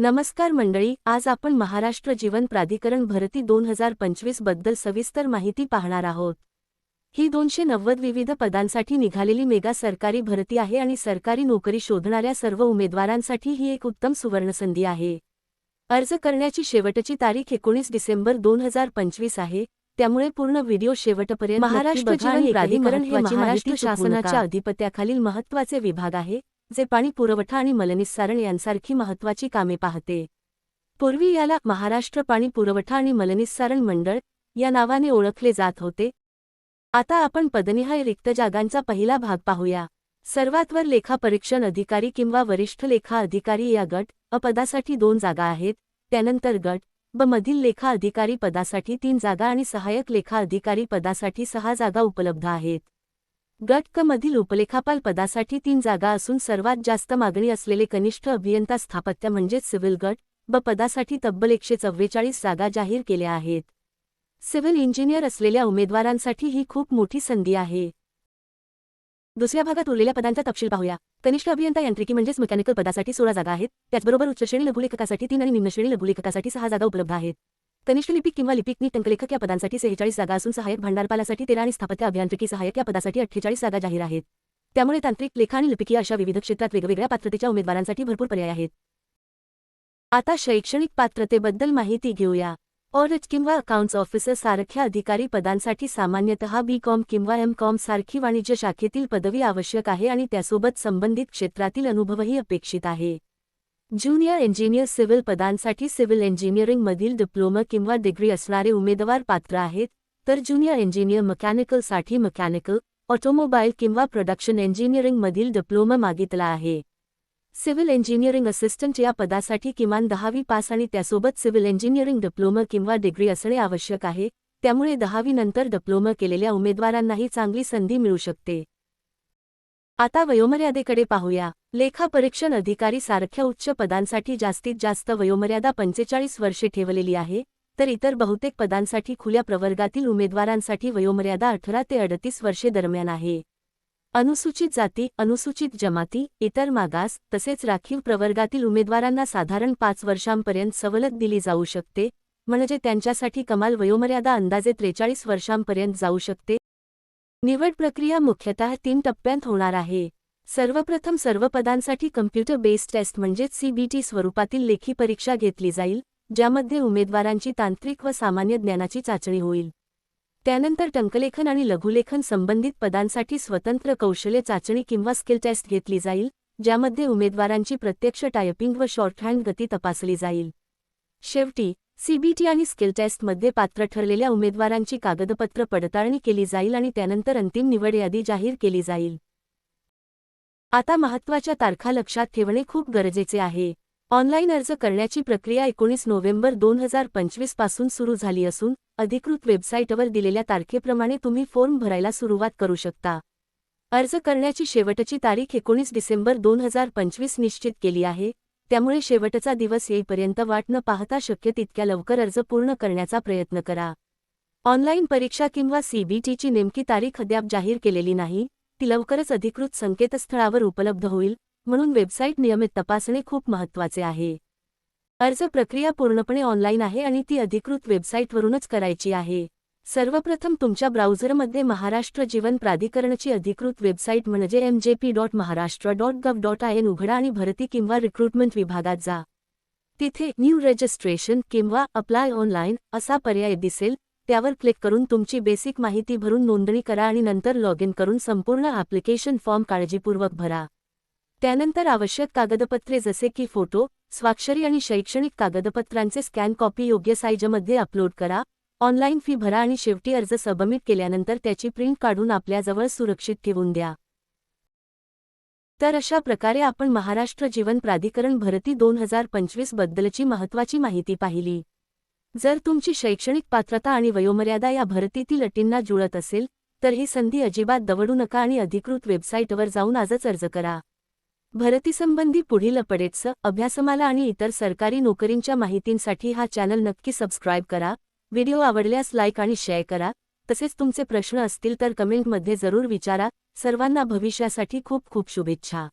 नमस्कार मंडळी आज आपण महाराष्ट्र जीवन प्राधिकरण भरती दोन हजार पंचवीसबद्दल सविस्तर माहिती पाहणार आहोत. ही दोनशे नव्वद विविध पदांसाठी निघालेली मेगा सरकारी भरती आहे आणि सरकारी नोकरी शोधणाऱ्या सर्व उमेदवारांसाठी ही एक उत्तम सुवर्णसंधी आहे. अर्ज करण्याची शेवटची तारीख एकोणीस डिसेंबर दोन हजार पंचवीस आहे त्यामुळे पूर्ण व्हिडिओ शेवटपर्यंत महाराष्ट्र जीवन प्राधिकरण हे महाराष्ट्र शासनाच्या अधिपत्याखालील महत्त्वाचे विभाग आहे. जे पाणी पुरवठा आणि मलनिस्सारण यांसारखी महत्त्वाची कामे पाहते. पूर्वी याला महाराष्ट्र पाणी पुरवठा आणि मलनिस्सारण मंडळ या नावाने ओळखले जात होते. आता आपण पदनिहाय रिक्त जागांचा पहिला भाग पाहूया. सर्वात वर लेखापरीक्षण अधिकारी किंवा वरिष्ठ लेखा अधिकारी या गट अपदासाठी पदासाठी दोन जागा आहेत. त्यानंतर गट ब मधील लेखा अधिकारी पदासाठी तीन जागा आणि सहाय्यक लेखा अधिकारी पदासाठी सहा जागा उपलब्ध आहेत. गट क मधील उपलेखापाल पदासाठी तीन जागा असून सर्वात जास्त मागणी असलेले कनिष्ठ अभियंता स्थापत्य म्हणजेच सिव्हिल गट ब पदासाठी तब्बल एकशे चव्वेचाळीस जागा जाहीर केल्या आहेत. सिव्हिल इंजिनियर असलेल्या उमेदवारांसाठी ही खूप मोठी संधी आहे. दुसऱ्या भागात उरलेल्या पदांचा तपशील पाहूया. कनिष्ठ अभियंता यांत्रिकी म्हणजेच मेकॅनिकल पदासाठी सोळा जागा आहेत. त्याचबरोबर उच्च श्रेणी लघुलेखकासाठी तीन आणि निम्नश्रेणी लघुलेखकासाठी सहा जागा उपलब्ध आहेत. कनिष्ठ लिपिक किंवा लिपिकनी टंकलेखक या पदांसाठी सेहेचाळीस जागा असून सहाय्यक भांडारपालासाठी तेरा आणि स्थापत्य अभियांत्रिकी सहाय्यक या पदासाठी अठ्ठेचाळीस जागा जाहीर आहेत. त्यामुळे तांत्रिक लेखा आणि लिपिकी अशा विविध क्षेत्रात वेगवेगळ्या पात्रतेच्या उमेदवारांसाठी भरपूर पर्याय आहेत. आता शैक्षणिक पात्रतेबद्दल माहिती घेऊया. ऑडिट किंवा अकाउंट्स ऑफिसर सारख्या अधिकारी पदांसाठी सामान्यतः बी कॉम किंवा एम कॉम सारखी वाणिज्य शाखेतील पदवी आवश्यक आहे आणि त्यासोबत संबंधित क्षेत्रातील अनुभवही अपेक्षित आहे. ज्युनियर इंजिनियर सिव्हिल पदांसाठी सिव्हिल इंजिनिअरिंगमधील डिप्लोमा किंवा डिग्री असणारे उमेदवार पात्र आहेत तर ज्युनियर इंजिनियर मेकॅनिकलसाठी मेकॅनिकल ऑटोमोबाईल किंवा प्रोडक्शन इंजिनिअरिंगमधील डिप्लोमा मागितला आहे. सिव्हिल इंजिनिअरिंग असिस्टंट या पदासाठी किमान दहावी पास आणि त्यासोबत सिव्हिल इंजिनिअरिंग डिप्लोमा किंवा डिग्री असणे आवश्यक आहे त्यामुळे दहावीनंतर डिप्लोमा केलेल्या उमेदवारांनाही चांगली संधी मिळू शकते. आता वयोमर्यादेकडे पाहूया. लेखापरीक्षण अधिकारी सारख्या उच्च पदांसाठी जास्तीत जास्त वयोमर्यादा पंचेचाळीस वर्षे ठेवलेली आहे तर इतर बहुतेक पदांसाठी खुल्या प्रवर्गातील उमेदवारांसाठी वयोमर्यादा अठरा ते अडतीस वर्षे दरम्यान आहे. अनुसूचित जाती अनुसूचित जमाती इतर मागास तसेच राखीव प्रवर्गातील उमेदवारांना साधारण पाच वर्षांपर्यंत सवलत दिली जाऊ शकते म्हणजे त्यांच्यासाठी कमाल वयोमर्यादा अंदाजे त्रेचाळीस वर्षांपर्यंत जाऊ शकते. निवड प्रक्रिया मुख्यतः तीन टप्प्यांत होणार आहे. सर्वप्रथम सर्व पदांसाठी कम्प्युटर बेस्ड टेस्ट म्हणजेच सीबीटी स्वरूपातील लेखी परीक्षा घेतली जाईल ज्यामध्ये उमेदवारांची तांत्रिक व सामान्य ज्ञानाची चाचणी होईल. त्यानंतर टंकलेखन आणि लघुलेखन संबंधित पदांसाठी स्वतंत्र कौशल्य चाचणी किंवा स्किल टेस्ट घेतली जाईल ज्यामध्ये उमेदवारांची प्रत्यक्ष टायपिंग व शॉर्टहँड गती तपासली जाईल. शेवटी सीबीटी आणि स्किल टेस्टमध्ये पात्र ठरलेल्या उमेदवारांची कागदपत्र पडताळणी केली जाईल आणि त्यानंतर अंतिम निवड यादी जाहीर केली जाईल. आता महत्त्वाच्या तारखा लक्षात ठेवणे खूप गरजेचे आहे. ऑनलाईन अर्ज करण्याची प्रक्रिया एकोणीस नोव्हेंबर दोन हजार पंचवीसपासून सुरू झाली असून अधिकृत वेबसाईटवर दिलेल्या तारखेप्रमाणे तुम्ही फॉर्म भरायला सुरुवात करू शकता. अर्ज करण्याची शेवटची तारीख एकोणीस डिसेंबर दोन हजार पंचवीस निश्चित केली आहे. त्यामुळे शेवटचा दिवस येईपर्यंत वाट न पाहता शक्य तितक्या लवकर अर्ज पूर्ण करण्याचा प्रयत्न करा. ऑनलाईन परीक्षा किंवा सीबीटीची नेमकी तारीख अद्याप जाहीर केलेली नाही. ती लवकरच अधिकृत संकेतस्थळावर उपलब्ध होईल म्हणून वेबसाईट नियमित तपासणे खूप महत्त्वाचे आहे. अर्ज प्रक्रिया पूर्णपणे ऑनलाईन आहे आणि ती अधिकृत वेबसाईटवरूनच करायची आहे. सर्वप्रथम तुमच्या ब्राउझरमध्ये महाराष्ट्र जीवन प्राधिकरणची अधिकृत वेबसाईट म्हणजे M J P dot Maharashtra dot gov dot I N उघडा आणि भरती किंवा रिक्रुटमेंट विभागात जा. तिथे न्यू रजिस्ट्रेशन किंवा अप्लाय ऑनलाईन असा पर्याय दिसेल त्यावर क्लिक करून तुमची बेसिक माहिती भरून नोंदणी करा आणि नंतर लॉग इन करून संपूर्ण ॲप्लिकेशन फॉर्म काळजीपूर्वक भरा. त्यानंतर आवश्यक कागदपत्रे जसे की फोटो स्वाक्षरी आणि शैक्षणिक कागदपत्रांचे स्कॅन कॉपी योग्य साईजमध्ये अपलोड करा. ऑनलाईन फी भरा आणि शेवटी अर्ज सबमिट केल्यानंतर त्याची प्रिंट काढून आपल्याजवळ सुरक्षित ठेवून द्या. तर अशा प्रकारे आपण महाराष्ट्र जीवन प्राधिकरण भरती दोन हजार पंचवीस बद्दलची महत्त्वाची माहिती पाहिली. जर तुमची शैक्षणिक पात्रता आणि वयोमर्यादा या भरतीतील अटींना जुळत असेल तर ही संधी अजिबात दवडू नका आणि अधिकृत वेबसाईटवर जाऊन आजच अर्ज करा. भरतीसंबंधी पुढील अपडेट्स अभ्यासमाला आणि इतर सरकारी नोकरींच्या माहितींसाठी हा चॅनल नक्की सबस्क्राईब करा. व्हिडिओ आवडल्यास लाईक आणि शेअर करा. तसेच तुमचे प्रश्न असतील तर कमेंटमध्ये जरूर विचारा. सर्वांना भविष्यासाठी खूप खूप शुभेच्छा.